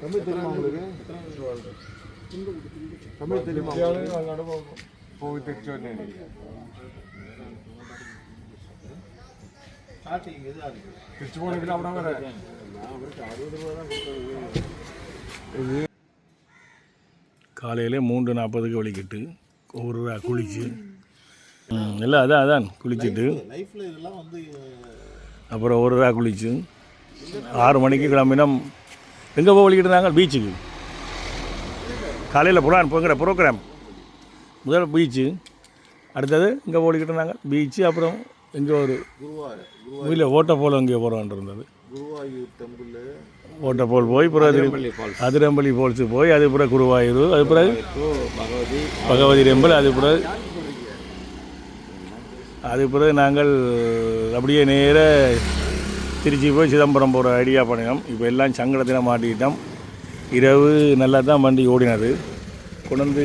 தமிழ் தெரியுமா உங்களுக்கு? தமிழ் தெரியுமா போய் காலையில் மூன்று நாற்பதுக்கு வலிக்கிட்டு ஒவ்வொரு குளிச்சு. இல்லை அதான் அதான் குளிச்சுட்டு. அப்புறம் ஒரு ரா குளிச்சு. ஆறு மணிக்கு கிளம்பினா எங்கே போய் வலிக்கிட்டு இருந்தாங்க? பீச்சுக்கு காலையில் புறான் போங்கிற ப்ரோக்ராம் முதல்ல பீச்சு அடுத்தது இங்கே ஓடிக்கிட்டு இருந்தாங்க. பீச்சு அப்புறம் இங்கே ஒரு இல்லை ஓட்டப்போல் அங்கே போகிறோன்ட்டு இருந்தது. ஓட்டப்போல் போய் பிறகு அதிரம்பள்ளி ஃபால்ஸு போய் அது பிறகு குருவாயூர் அது பிறகு பகவதி டெம்பிள் அது பிறகு அது பிறகு நாங்கள் அப்படியே நேர திருச்சி போய் சிதம்பரம் போகிற ஐடியா பண்ணினோம் இப்போ எல்லாம் சங்கடத்தில் மாட்டிக்கிட்டோம். இரவு நல்லா தான் வண்டி ஓடினது. கொண்டு வந்து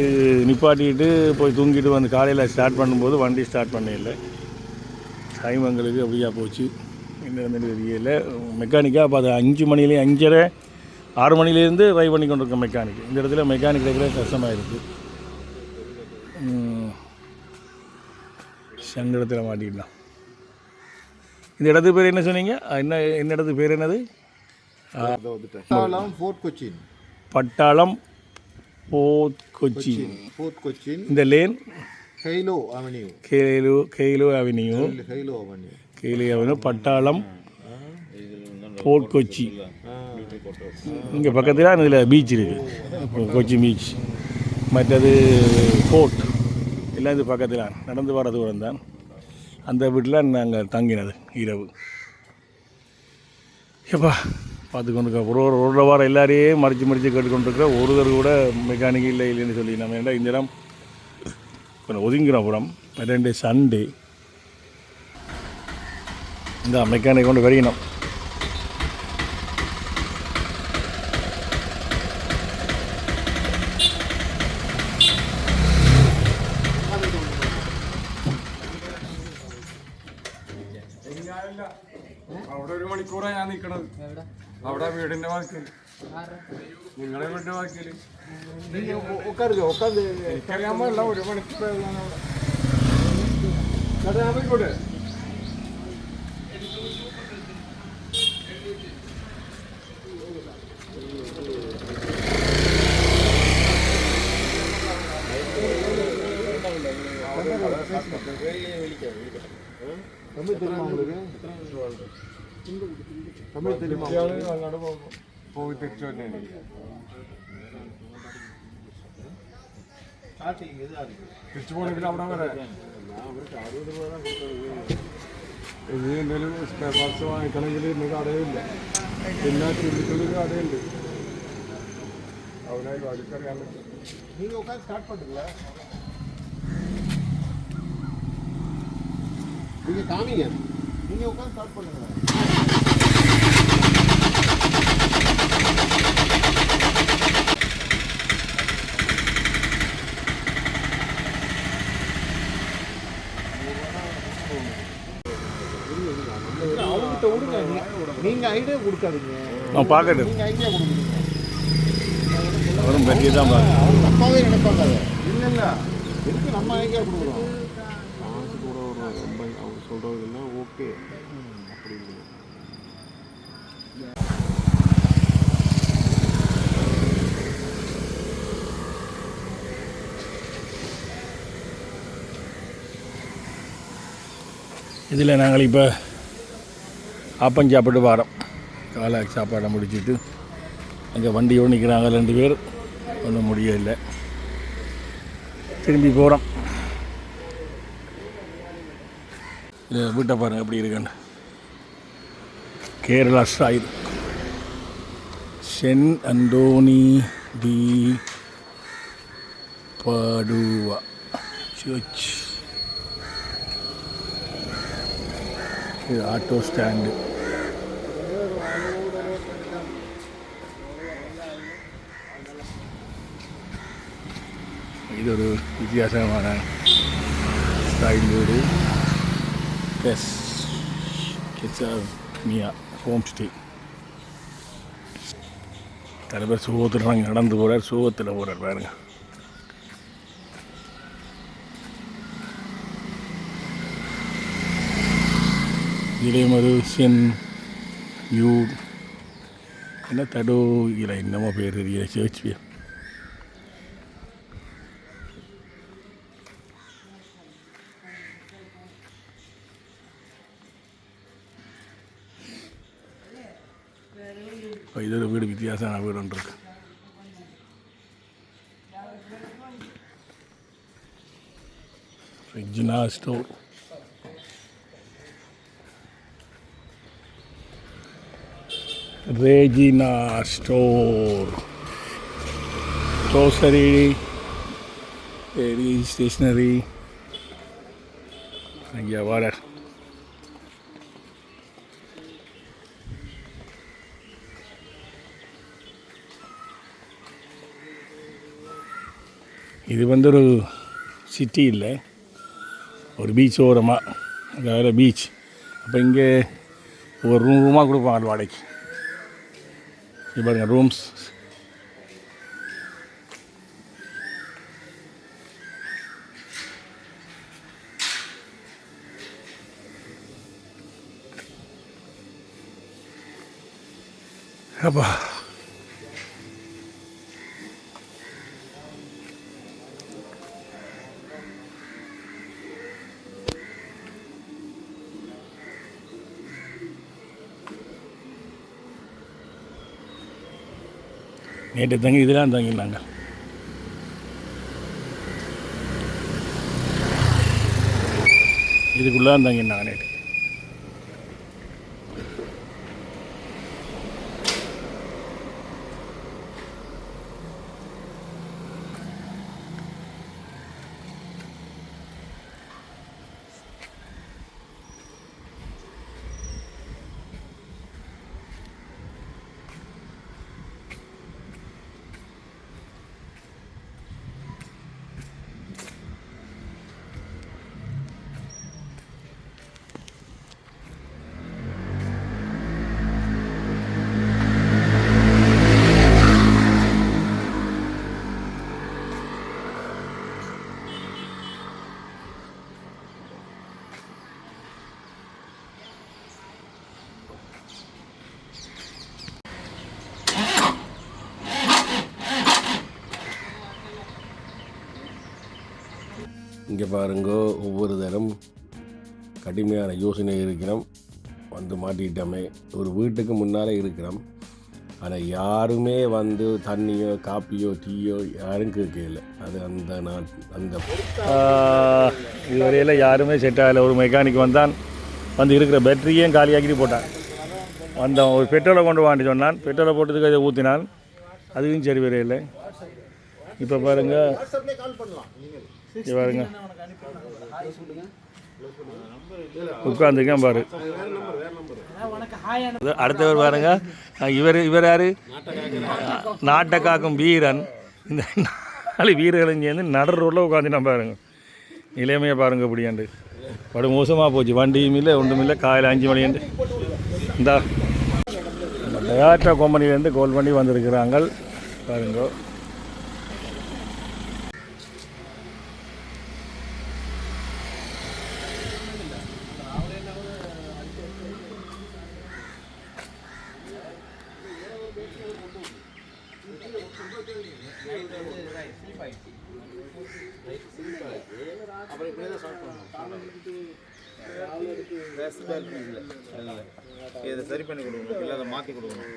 நிப்பாட்டிட்டு போய் தூங்கிட்டு வந்து காலையில் ஸ்டார்ட் பண்ணும்போது வண்டி ஸ்டார்ட் பண்ணல டைம் எங்களுக்கு அப்படியா போச்சு. என்ன தெரியல. மெக்கானிக்காக பார்த்து அஞ்சு மணிலேயே அஞ்சரை ஆறு மணிலேருந்து ட்ரைவ் பண்ணி கொண்டு இருக்கோம் மெக்கானிக் இந்த இடத்துல மெக்கானிக் கிடைக்கிற கஷ்டமாக இருக்குது சங்கடத்தில் மாட்டிக்கலாம் இந்த இடத்து பேர் என்ன சொன்னீங்க? என்ன என்ன இடத்து பேர் என்னது? பட்டாளம் ஃபோர்ட் கொச்சின். பட்டாளம் போத் கொச்சி ஃபோர்ட் கொச்சின். இந்த லேன்? ஹெய்லோ அவென்யூ. கேலு கேலு அவென்யூ. ஹெய்லோ அவென்யூ. கேலு அவென்யூ பட்டாளம் போர்ட் கொச்சி. இங்கே பக்கத்தில் இதில் பீச் இருக்குது கொச்சி பீச் மற்றது ஃபோர்ட் எல்லாம் இது பக்கத்தில். நடந்து வர தூரம் தான். அந்த வீட்டில் நாங்கள் தங்கினது இரவு. எப்பா பார்த்து கொண்டு ஒரு ஒரு ஒரு வாரம் எல்லாரையும் மறைச்சு மறைச்சு கேட்டுக்கொண்டிருக்கிற ஒருவர் கூட மெக்கானிக் இல்லை இல்லைன்னு சொல்லி நம்ம ஏன்டா இந்த இடம்? கொஞ்சம் ஒதுங்கிற புறம் ரெண்டு சண்டே. இந்த மெக்கானிக் கொண்டு வரையணும் അവിടെ ഒരു മണിക്കൂറാണ് ഞാൻ നിക്കണത്. അവിടെ വീടിന്റെ വാക്കിൽ നിങ്ങളെ വീടിന്റെ വാക്കിൽ എനിക്കറിയാൻ പാടില്ല. ഒരു മണിക്കൂറായി ഞാൻ അവിടെ. உங்களுக்கு தமிழ் தெரியுமா ഇയാള് അങ്ങോട്ട് പോകും പോയി തിരിച്ചു തന്നെ തിരിച്ചു പോകണമെങ്കിൽ അവിടെ വരെ ഇത് എന്തെങ്കിലും സ്പെയർ പാർട്സ് വാങ്ങിക്കണമെങ്കിൽ ഇന്ന് കടയില്ല പിന്നെ ചുരുക്കളിൽ കടയുണ്ട് അവനായി വാടിക്കറിയാൻ പറ്റും நீங்க உட்காந்து ஸ்டார்ட் பண்ணுங்களா நீங்க காமிங்க நீங்க உட்காந்து ஸ்டார்ட் பண்ணுங்க. அவங்ககிட்ட விடுங்க நீ- நீங்க ஐடியா கொடுக்காதீங்க. நான் பார்க்கட்டும். நீங்க ஐடியா கொடுக்குறீங்க அவரும் பெரிய தான் பார்க்க அவங்க தப்பாவே நினைப்பாங்க அதை இல்லை இல்லை. எதுக்கு நம்ம ஐடியா கொடுக்குறோம்? காசு கூட ஒரு ரொம்ப அவங்க சொல்கிறதுலாம் ஓகே அப்படி இதில் நாங்கள் இப்போ ஆப்பம் சாப்பிட்டு வரோம். காலை சாப்பாடை முடிச்சிட்டு அங்கே வண்டியோடு நிற்கிறாங்க ரெண்டு பேர். ஒன்றும் முடியல. திரும்பி போகிறோம். இது வீட்டை பாருங்கள் எப்படி இருக்குன்னு. Kerala style saint Anthony de Padua. Church இது ஆட்டோ ஸ்டாண்டு இது ஒரு வித்தியாசமான ஸ்டைல் வீடு எஸ் மியா ஹோம் ஸ்டே தலைவர் சுகத்தில் நாங்கள் நடந்து போகிறார் சுகத்தில் போகிறார் பாருங்க. இளையமது சென் யூ என்ன தடோ இல்லை என்னமோ பேர் தெரியல சேர்ச்சி பேர் இதோட வீடு வித்தியாசமான வீடு ஒன்று இருக்கு. Regina store Regina store grocery stationery ஐயா வாடகை இது வந்து ஒரு சிட்டி இல்லை. ஒரு பீச் ஓரமாக அதாவது பீச் அப்போ இங்கே ஒரு ரூம் ரூமாக கொடுப்பாங்க வாடகைக்கு. இது பாருங்கள் ரூம்ஸ் அப்பா. நேற்று தங்கி இதெல்லாம் தங்கினாங்க இதுக்குள்ளே தான் தங்கினாங்க நேற்று. இங்கே பாருங்க ஒவ்வொரு தரம் கடுமையான யோசனை இருக்கிறோம். வந்து மாட்டிக்கிட்டோமே ஒரு வீட்டுக்கு முன்னால் இருக்கிறோம். ஆனால் யாருமே வந்து தண்ணியோ காப்பியோ டீயோ யாரும் கேட்கல அது அந்த நான் அந்த இதுவரையில் யாருமே செட் ஆகலை. ஒரு மெக்கானிக் வந்தான். வந்து இருக்கிற பேட்டரியையும் காலியாக்கிட்டு போட்டான். வந்தான். ஒரு பெட்ரோலை கொண்டு வாண்டி சொன்னான். பெட்ரோலை போட்டதுக்கு அதை ஊற்றினான் அதுவும் சரி வரையில்லை இப்போ பாருங்கள் பாருங்க. உட்காந்துருக்கேன் பாரு. அடுத்தவர் பாருங்க. இவர் இவர் யாரு? நாட்டை காக்கும் வீரன். இந்த நாலு வீரர்களும் சேர்ந்து நடுற ரோட்டில் உட்காந்துட்டான் பாருங்க. நிலைமையை பாருங்க இப்படியாண்டு. படு மோசமாக போச்சு. வண்டியும் இல்லை ஒன்றும் இல்லை. காலையில் அஞ்சு மணியாண்டு இந்த. டயாட்டா கம்பெனிலேருந்து கோல் பண்ணி வந்திருக்கிறாங்க? பாருங்க. இல்லை இல்லை இதை சரி பண்ணி கொடுக்கணும் இல்லை அதை மாற்றி கொடுக்கணும்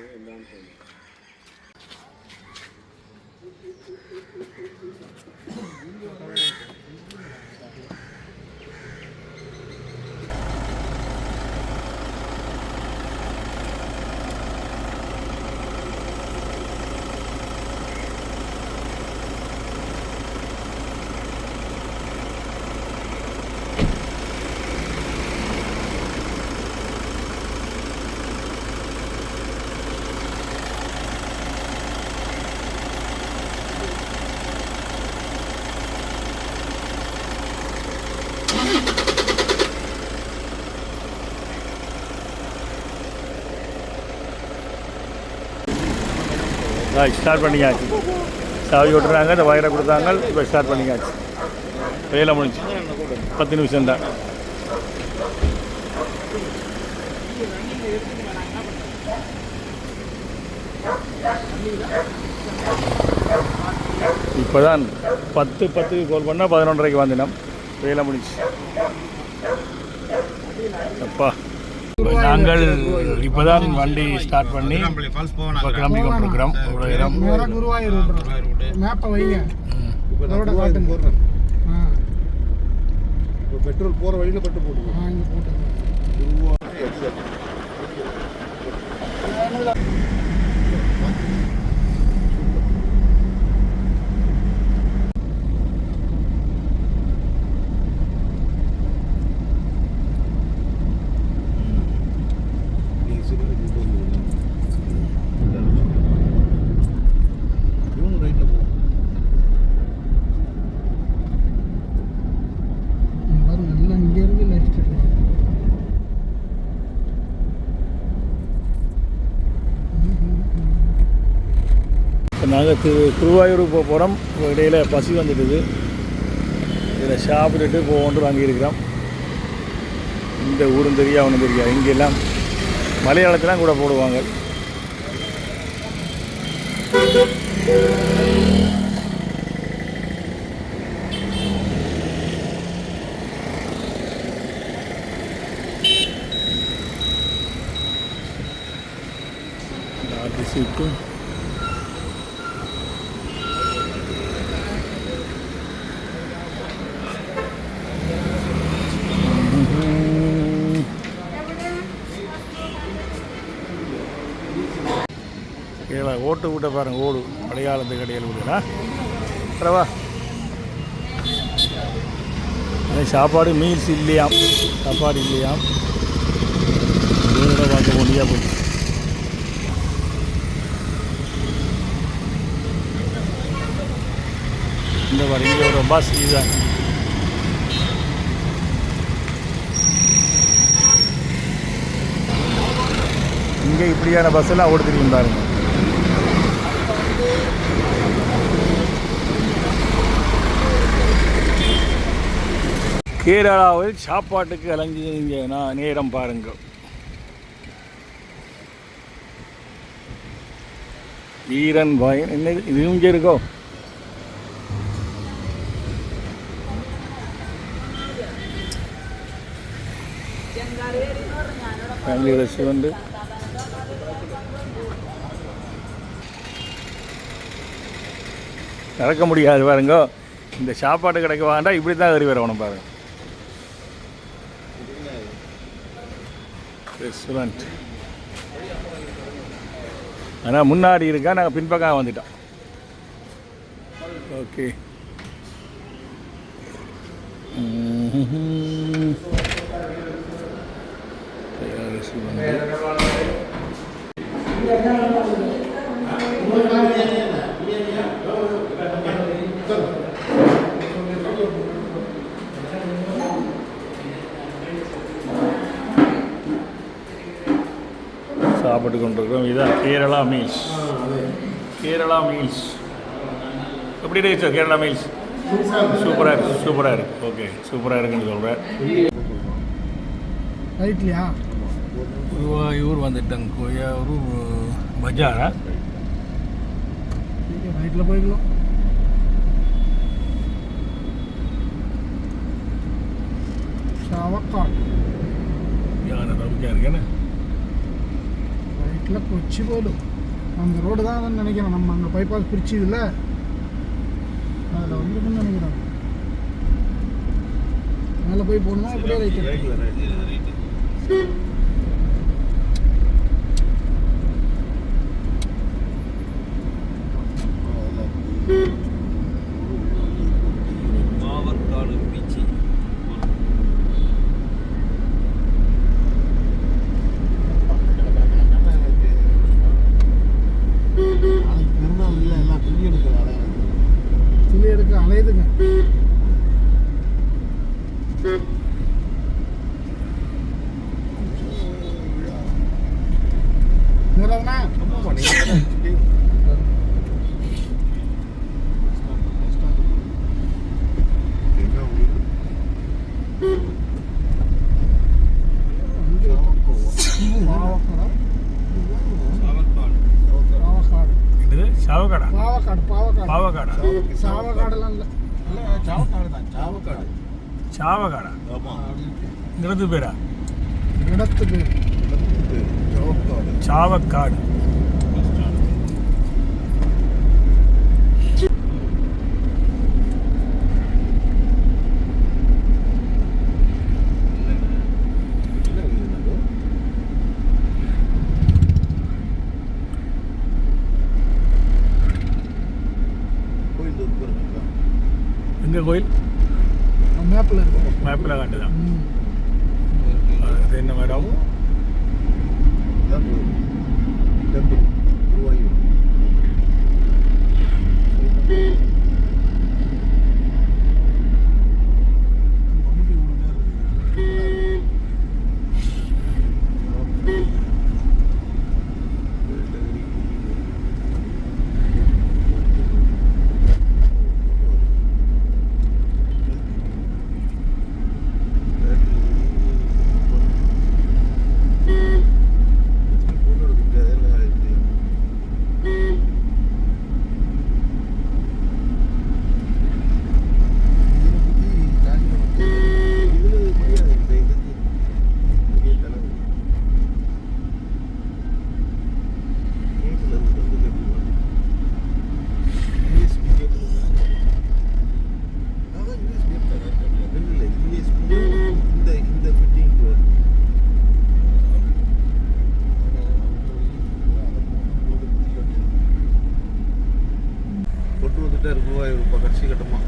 ஸ்டார்ட் பண்ணியாச்சு. சாவி விட்டுறாங்க இந்த வயரை கொடுத்தாங்க இப்போ ஸ்டார்ட் பண்ணியாச்சு. வேலை முடிஞ்சு. பத்து நிமிஷம் தான். இப்போ தான் பத்து பத்துக்கு கோல் பண்ணால் பதினொன்றரைக்கு வந்தினோம் வேலை முடிஞ்சு அப்பா இப்ப நாங்கள் இப்போ தான் வண்டி ஸ்டார்ட் பண்ணி ஃபால்ஸ் இப்போ கிளம்பி கொண்டிருக்கிறோம். ஆ. இப்போ பெட்ரோல் போகிற வழியில் பட்டு போட்டுக்கோ ஆ இங்கே போட்டுங்க இவங்க ரைட்டில் போவோம் இங்க பாருங்க எல்லாம் இங்கே இருக்கு லெஃப்ட் இப்போ நாங்கள் திரு திருவாயூருக்கு போக போகிறோம் இடையில் பசி வந்துட்டுது. இதில் சாப்பிட்டுட்டு போகணுட்டு வாங்கியிருக்கிறோம். இந்த ஊரும் தெரியா ஒன்றும் தெரியா இங்கெல்லாம் மலையாளத்தெலாம் கூட போடுவாங்க நாட்டு சீட்டு கீழே ஓட்டு விட்ட பாருங்க ஓடு அடையாளத்து கடையில் விடுறா வரவா சாப்பாடு மீல்ஸ் இல்லையாம் சாப்பாடு இல்லையாம் பார்க்க முடியா போச்சு இந்த பாரு இங்கே ஒரு பஸ் இதுதான். இங்கே இப்படியான பஸ்ஸெல்லாம் எல்லாம் பாருங்கள் கேரளாவில் சாப்பாட்டுக்கு அலைஞ்சிங்கன்னா நேரம் பாருங்கள். ஈரன் பயன் என்ன இது? இங்கே இருக்கோ? ஃபேமிலி ரெஸ்டாரண்ட்டு நடக்க முடியாது பாருங்க. இந்த சாப்பாடு கிடைக்க வேண்டாம் இப்படி தான் ஏறி வரணும் பாருங்க. ரெஸ்டாரண்ட் ஆனால் முன்னாடி இருக்கா நாங்கள் பின்பக்கம் வந்துட்டோம். ஓகே சாப்பிட்டு கொண்டிருக்கிறோம் இதுதான் கேரளா மீல்ஸ். கேரளா மீல்ஸ். எப்படி இருக்கு சார் கேரளா மீல்ஸ்? சூப்பராக இருக்கு சூப்பராக இருக்கு. ஓகே சூப்பராக இருக்குன்னு சொல்கிறேன் ரைட்லையா? குருவாயூர் வந்துட்டேன் குருவாயூர் பஜாரா? ரைட்டில் போய்க்கலாம் ஷாவக்காட் யானை தவிக்கா இருக்கேன்னு? ரைட்டில் கொச்சி போடும் அந்த ரோடு தான் நினைக்கிறேன். நம்ம அங்கே பைபாஸ் பிரிச்சுதுல. அதில் வந்துருக்குன்னு நினைக்கிறேன். மேலே போய் போகணுமா? அப்படியே ரைட் மாவர்காடு பீச்சு நாளைக்கு பெருநாள் இல்லை எல்லாம் துணி எடுக்கிற அலையா துளி எடுக்க அலையுதுங்க சாவக்காடா பாவக்காடு பாவக்காடு பாவக்காடா சாவக்காடெல்லாம் இல்லை இல்லை சாவக்காடு தான் சாவக்காடு சாவக்காடா ஆமாம் இங்கிறது பேரா இடத்து பேர் சாவக்காடு. எங்கே கோயில்? மேப்பில் இருக்கு. மேப்பில் காட்டுதான். என்ன மேடம் வந்துட்டே இருக்கு இப்போ கட்சி கட்டமா?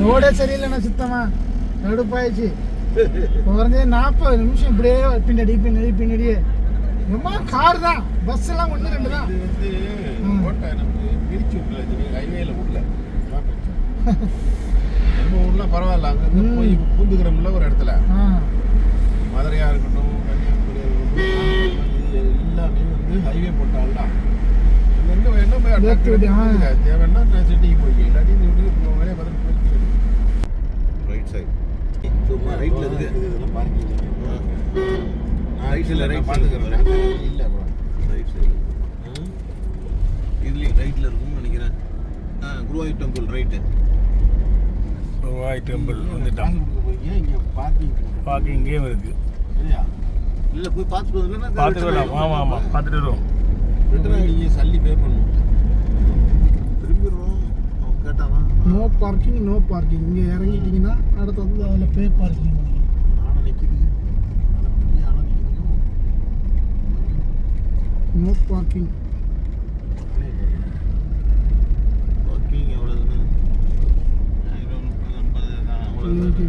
ரோடே சரியில்லைண்ணா சுத்தமா. கடுப்பாயிடுச்சு குறைஞ்சது நாற்பது நிமிஷம் இப்படியே பின்னாடி பின்னாடி பின்னாடியே. எம்மா கார் தான். பஸ் எல்லாம் ஒன்று ரெண்டு தான். வந்து. கோட்டை நமக்கு பிரிச்சு விடல ஹைவேல விடல. நம்ம ஊர்ல பரவாயில்ல அங்கங்க ம். போய் பூந்துக்கிறோம்ல ஒரு இடத்துல. ஆ. மதுரையா இருக்கட்டும் இது எல்லாமே வந்து ஹைவே போட்டால விட்டு, ஆ. தேவைன்னா சிட்டிக்கு போய் இல்லாட்டி வீட்டுக்கு வேலையை பார்த்து போய் ரைட் சைடு ரைட்ல இருக்கு. இதெல்லாம் பார்க்கிங் ரைட்ல ரைட் பார்த்துக்கிறேன். இல்ல ரைட் சைடு இதுலயும் ரைட்ல இருக்கும்னு நினைக்கிறேன். ஆ குருவாயூர் டெம்பிள் ரைட்டு ரூபாய் டெம்பிள் வந்துட்டான். இங்க பார்க்கிங் பார்க்கிங் கேம் இருக்கு. இல்லையா? இல்ல போய் பார்த்துட்டு வரலன்னா பார்த்துட்டு வரலாம். ஆமாம் ஆமாம் பார்த்துட்டு வருவோம். ரிட்டர்ன் நீங்க சல்லி பே பண்ணணும் திரும்பிடுவோம் அவன் கேட்டாதான் நோ பார்க்கிங் நோ பார்க்கிங் இங்கே இறங்கிட்டீங்கன்னா அடுத்து வந்து அதில் pay parking no parking parking எவ்வளவுன்னு?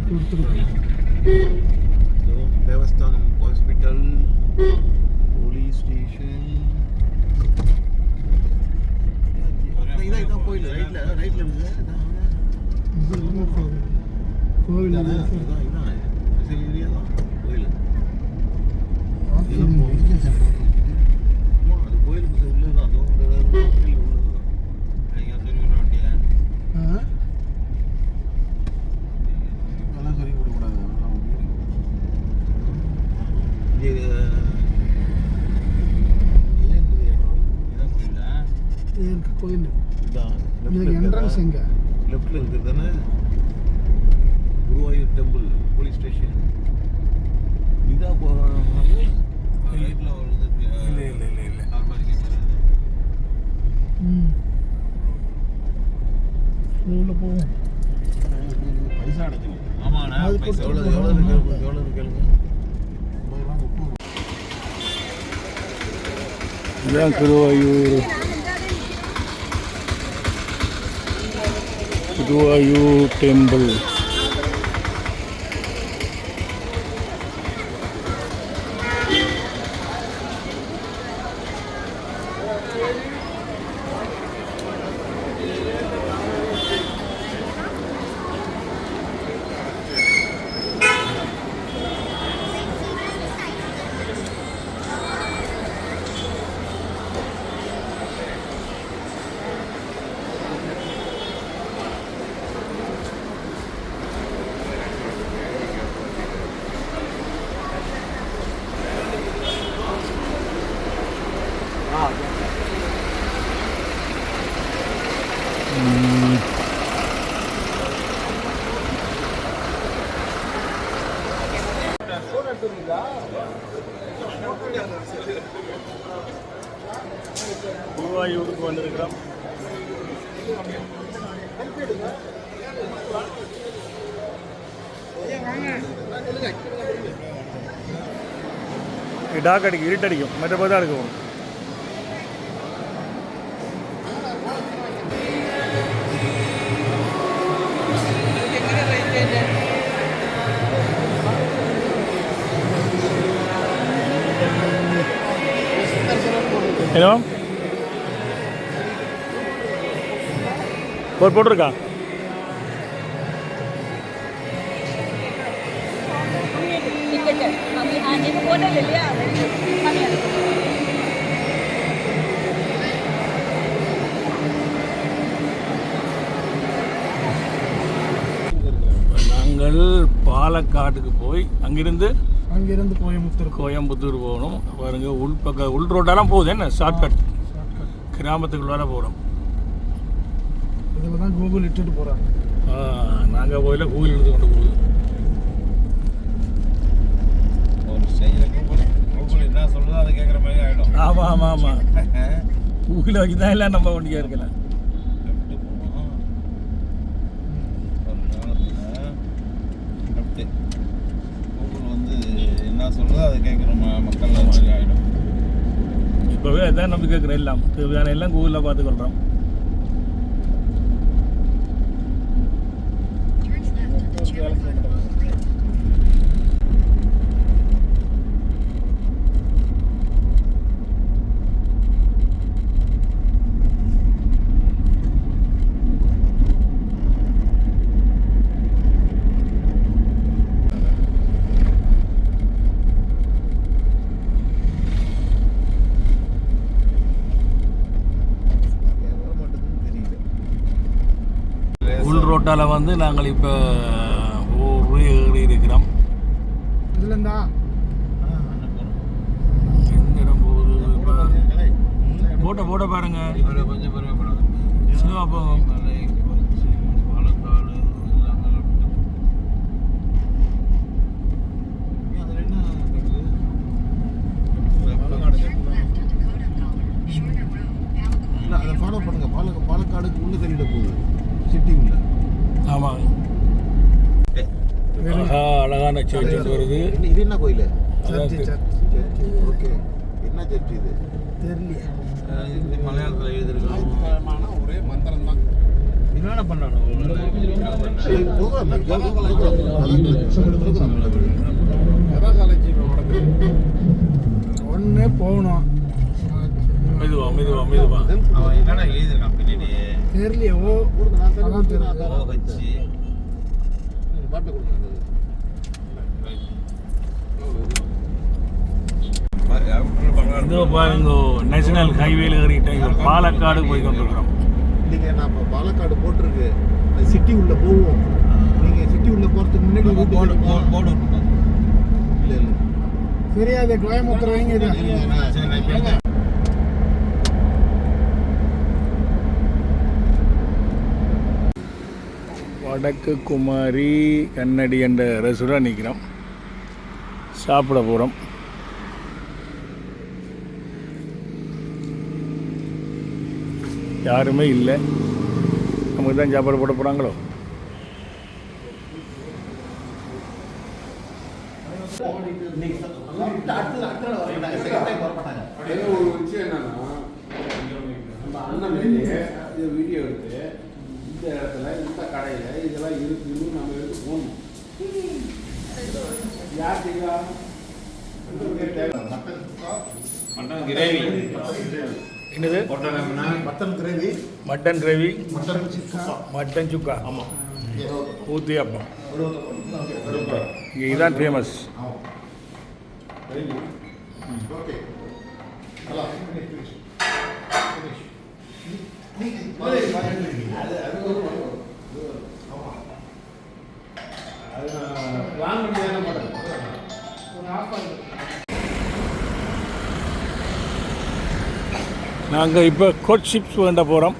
கொடுத்துருக்கோம் தேவஸ்தானம் ஹாஸ்பிட்டல் போலீஸ் ஸ்டேஷன் இதான் இதான் கோயில். ரைட்ல ரைட்ல இருக்குது கோவில் கோயில் பார்க்கிங் ஆமா, அது கோயிலுக்கு உள்ளதுதான் அதுவும் கோயில் உள்ளதுதான் நீங்க சொல்லி வண்டியா ஆ அதெல்லாம் சொல்லி கொடுக்கூடாது அதெல்லாம் உண்டு. இங்க ஏன் இது இடம்? இதான் கோயிலா? இது இருக்கு கோயில் இதான் இதுக்கு என்ட்ரன்ஸ் எங்க லெஃப்ட்ல இருக்குது தானே குருவாயூர் டெம்பிள் போலீஸ் ஸ்டேஷன் இதா ரைட்ல வருது இல்லை இல்லை இல்லை இல்லை ம் உள்ள போவோம் பைசா அடைக்கணும் ஆமாண்ணா அது பைசா எவ்வளோ கொடுத்து எவ்வளோ இருக்கு எவ்வளோ இருக்கு கேளுங்க ஐம்பது ரூபா முப்பது ரூபா இதுதான் திருவாயூர் திருவாயூர் டெம்பிள் குருவாயூருக்கு வந்திருக்கிறோம் டாக் அடிக்கும் இருட்டடிக்கும். மற்ற போய் தான் இருக்கும் ஹலோ ஒரு போட்டிருக்கா? நாங்கள் பாலக்காட்டுக்கு போய் அங்கிருந்து அங்கிருந்து கோயம்புத்தூர் கோயம்புத்தூர் போகணும். பாருங்க உள் பக்க உள் ரோட்டெல்லாம் போகுது. என்ன? ஷார்ட்கட் கிராமத்துக்குள்ளார போகிறோம் இதில் தான் கூகுள் இட்டுட்டு போகிறாங்க நாங்கள் போயில கூகுள் எடுத்து கொண்டு போகுது. ஒரு ஸ்டேஜில் கூகுள் கூகுள் என்ன சொல்லுதோ அதை கேட்குற மாதிரி ஆகிடும் ஆமாம் ஆமாம் ஆமாம் கூகுளை வச்சு தான் எல்லாம் நம்ம வண்டியாக இருக்கலாம் எப்படி போவோம் ஒரு காலத்தில் லெஃப்ட்டு கூகுள் வந்து நான் சொல்றது அதை கேட்குற மக்கள் மாதிரி ஆகிடும் இப்போவே அதான் நம்ம கேட்குறேன் எல்லாம். தேவையான எல்லாம் கூகுளில் பார்த்துக்கொள்கிறோம் கொள்கிறோம் ரோட்டால் வந்து நாங்கள் இப்போ ஊர் ஏறி இருக்கிறோம். இதுல இருந்தா எந்த இடம் போகுது போட்ட போட்ட பாருங்க. சினிமா போகும் அதை ஃபாலோ பண்ணுங்க. பாலக்க பாலக்காடுக்கு உள்ள தள்ளிட போகுது. சிட்டி உள்ள. ஆமாம் ஆஹா அழகான சேர்ச்சு வருது. இது என்ன கோயில்? ஓகே என்ன சர்ச்சு இது? தெரியலையே. இது மலையாளத்தில் எழுதியிருக்காங்க ஒரே மந்திரம் தான். என்னென்ன பண்ணானோ? ஒன்று போகணும். மெதுவா மெதுவா மெதுவா. அவன் என்னென்ன எழுதியிருக்கான் பின்னாடி? தெரியலையே அதான் இதோ பாருங்க நேஷனல் ஹைவேல ஏறிட்டோம் இப்போ பாலக்காடு போய் கொண்டிருக்கிறோம். இல்லைங்க நான் இப்போ பாலக்காடு போட்டிருக்கு. சிட்டி உள்ள போவோம். நீங்க சிட்டி உள்ள போறதுக்கு முன்னாடி போர்டு போர்டு இல்ல இல்ல. தெரியாது கோயம்புத்தூர் வைங்க இது சரி நான் இப்போ வடக்கு குமாரி கண்ணடி என்ற ரெஸ்டாரண்ட் நிற்கிறோம் சாப்பிட போகிறோம் யாருமே இல்லை. நமக்கு தான் சாப்பாடு போட போகிறாங்களோ என்னன்னா நம்ம அண்ணன் வீடியோ எடுத்து இந்த இடத்துல கடையில் இதெல்லாம் இருக்குன்னு நம்ம எடுத்து போகணும் யார் செய்வா மட்டன் கிரேவி. என்னது? Mutton gravy. Mutton gravy. Mutton sukka. Mutton sukka. ஆமாம் ஊத்தி அப்பம். இங்கே இதுதான் ஃபேமஸ் ஓகே தானே பண்ணுறது ஒரு ஆஃப் ஆகுது நாங்கள் இப்போ கோட் ஷிப்ஸ் வேண்ட போகிறோம்